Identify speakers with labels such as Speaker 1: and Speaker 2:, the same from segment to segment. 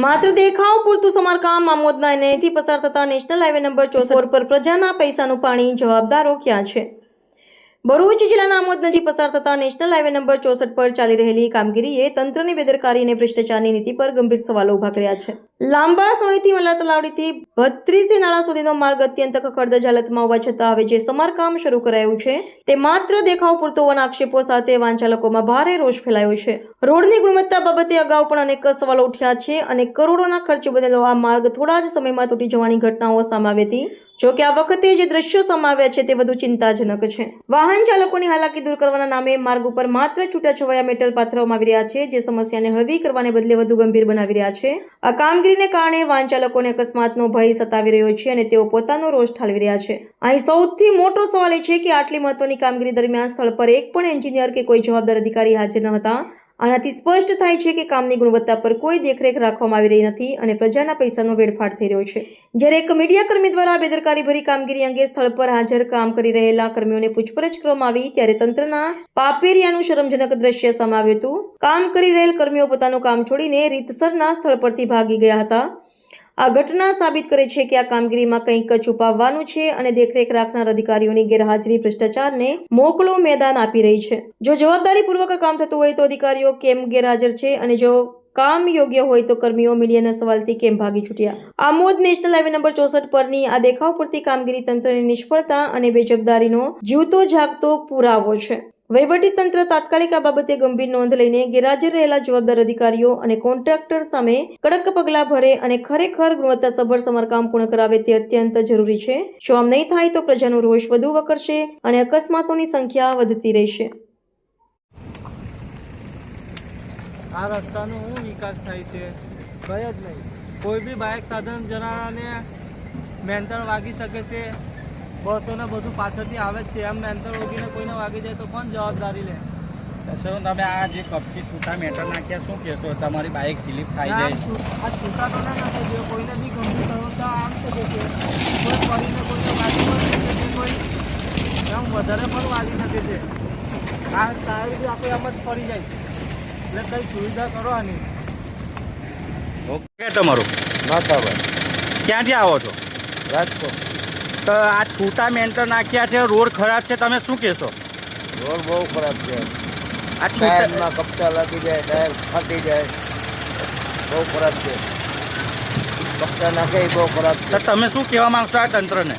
Speaker 1: માત્ર દેખાવ પૂરતું સમારકામ આમોદના એનએથી પસાર થતા નેશનલ હાઈવે નંબર ચોસઠ પર પ્રજાના પૈસાનું પાણી જવાબદારો ક્યાં છે. ભરૂચ જિલ્લાના આમોદ નજીક પસાર થતા નેશનલ હાઈવે નંબર ચોસઠ પર ચાલી રહેલી કામગીરીએ તંત્રની બેદરકારી અને ભ્રષ્ટાચારની નીતિ પર ગંભીર સવાલો ઊભા કર્યા છે. લાંબા સમયથી મલા તલાવડીથી બત્રીસી નાળા સુધીનો માર્ગ અત્યંત ખખડદજ હાલતમાં હોવા છતાં હવે જે સમારકામ શરૂ કરાયું છે, તે માત્ર દેખાવ પૂરતો હોવાના આક્ષેપો સાથે વાંચાલકોમાં ભારે રોષ ફેલાયો છે. રોડની ગુણવત્તા બાબતે અગાઉ પણ અનેક સવાલો ઉઠ્યા છે અને કરોડોના ખર્ચે બનેલો આ માર્ગ થોડા જ સમયમાં તૂટી જવાની ઘટનાઓ સામે આવી હતી. જો કે આ વખતે જે દ્રશ્યો સમાવ્યા છે તે વધુ ચિંતાજનક છે. વાહન ચાલકોની હાલાકી દૂર કરવાના નામે માર્ગ ઉપર માત્ર છૂટાછવાયા મેટલ પાથરવામાં આવી રહ્યા છે, જે સમસ્યાને હળવી કરવાને બદલે વધુ ગંભીર બનાવી રહ્યા છે. આ કામગીરીને કારણે વાહન ચાલકોને અકસ્માતનો ભય સતાવી રહ્યો છે અને તેઓ પોતાનો રોષ ઠાલવી રહ્યા છે. અહીં સૌથી મોટો સવાલ એ છે કે આટલી મહત્વની કામગીરી દરમિયાન સ્થળ પર એક પણ એન્જિનિયર કે કોઈ જવાબદાર અધિકારી હાજર ન હતા? આનાથી સ્પષ્ટ થાય છે કે કામની ગુણવત્તા પર કોઈ દેખરેખ રાખવામાં આવી રહી નથી અને પ્રજાના પૈસાનો વેડફાટ થઈ રહ્યો છે. જ્યારે એક મીડિયા કર્મી દ્વારા બેદરકારી ભરી કામગીરી અંગે સ્થળ પર હાજર કામ કરી રહેલા કર્મીઓને પૂછપરછ કરવામાં આવી ત્યારે તંત્રના પાપેરિયાનું શરમજનક દ્રશ્ય સામે આવ્યું હતું. કામ કરી રહેલ કર્મીઓ પોતાનું કામ છોડીને રીતસરના સ્થળ પરથી ભાગી ગયા હતા. આ ઘટના સાબિત કરે છે કે આ કામગીરીમાં કંઈક છુપાવવાનું છે અને દેખરેખ રાખનાર અધિકારીઓની ગેરહાજરી ભ્રષ્ટાચારને મોકળો મેદાન આપી રહી છે. જો જવાબદારીપૂર્વક કામ થતું હોય તો અધિકારીઓ કેમ ગેરહાજર છે અને જો કામ યોગ્ય હોય તો કર્મીઓ મીડિયાના સવાલથી કેમ ભાગી છૂટ્યા? આમોદ નેશનલ હાઈવે નંબર ચોસઠ પરની આ દેખાવ પૂરતી કામગીરી તંત્રની નિષ્ફળતા અને બેજવાબદારીનો જીવતો જાગતો પુરાવો છે. તંત્ર તાત્કાલિક આ બાબતે ગંભીર નોંધ લઈને ગેરહાજર રહેલા જવાબદાર અધિકારીઓ અને કોન્ટ્રાક્ટર સામે કડક પગલાં ભરે અને ખરેખર ગુણવત્તાસભર સમારકામ પૂર્ણ કરાવે તે અત્યંત જરૂરી છે. જો આમ નહીં થાય તો પ્રજાનો રોષ વધુ વકરશે અને અકસ્માતોની સંખ્યા વધતી રહેશે.
Speaker 2: આ રસ્તાનો શું વિકાસ થાય છે? કઈ જ નહીં. કોઈ બી બાઇક સાધન જણાને મેન્ટલ વાગી શકે છે. બસોને બધું પાછળથી આવે જ છે. એમ મેન્ટર ઓગીને કોઈને વાગી જાય તો કોણ જવાબદારી લે?
Speaker 3: શું તમે આ જે કપચી છૂટા મેટર નાખ્યા શું કહેશો? તમારી બાઇક સ્લીપ ખાઈ જાય.
Speaker 2: છૂ- આ છૂટા તો ના નાખે છે કોઈને બી કરો તો આમ શકે છે. કોઈ પડીને કોઈને વાગી શકે છે કોઈ. એમ વધારે પણ વાગી શકે છે. આ ટાયર બી આપણે એમ જ પડી જાય છે. એટલે કંઈ સુવિધા કરો આની.
Speaker 3: ઓકે તમારું.
Speaker 4: માથાભાઈ
Speaker 3: ક્યાંથી આવો છો?
Speaker 4: રાજકોટ.
Speaker 3: તો આ છૂટા મેન્ટર નાખ્યા છે રોડ ખરાબ છે તમે શું કહેશો?
Speaker 4: રોડ બહુ ખરાબ છે.
Speaker 3: આ છૂટા
Speaker 4: ટાયરમાં કપચા લાગી જાય ટાયર ફાટી જાય. બહુ ખરાબ છે. કપચા નાખે એ બહુ ખરાબ
Speaker 3: તો
Speaker 4: છે
Speaker 3: તમે શું કહેવા માંગશો આ તંત્રને?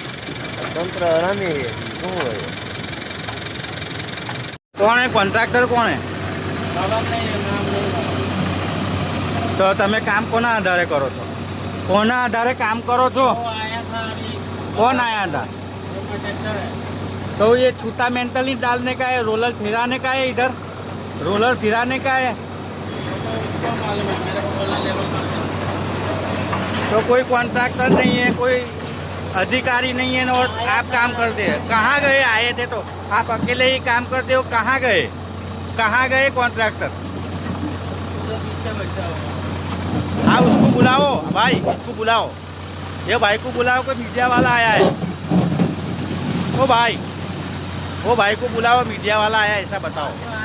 Speaker 4: તંત્ર હરામી શું હોય?
Speaker 3: કોણે કોન્ટ્રાક્ટર કોણે તો તમે કામ કોના આધારે કરો છો? કોના આધારે કામ કરો છો? कौन आया था तो ये छूटा मेंटली डालने का है रोलर फिराने का है इधर? रोलर फिराने का है? तो कोई कॉन्ट्रैक्टर नहीं है, कोई अधिकारी नहीं है, और आप काम करते हैं। कहाँ गए? आए थे तो। आप अकेले ही काम करते हो, कहाँ गए? कहाँ गए कॉन्ट्रैक्टर हाँ उसको बुलाओ, भाई, इसको बुलाओ। ये भाई को बुलाओ कोई मीडिया वाला आया है ओ भाई वो भाई को बुलाओ मीडिया वाला आया है ऐसा बताओ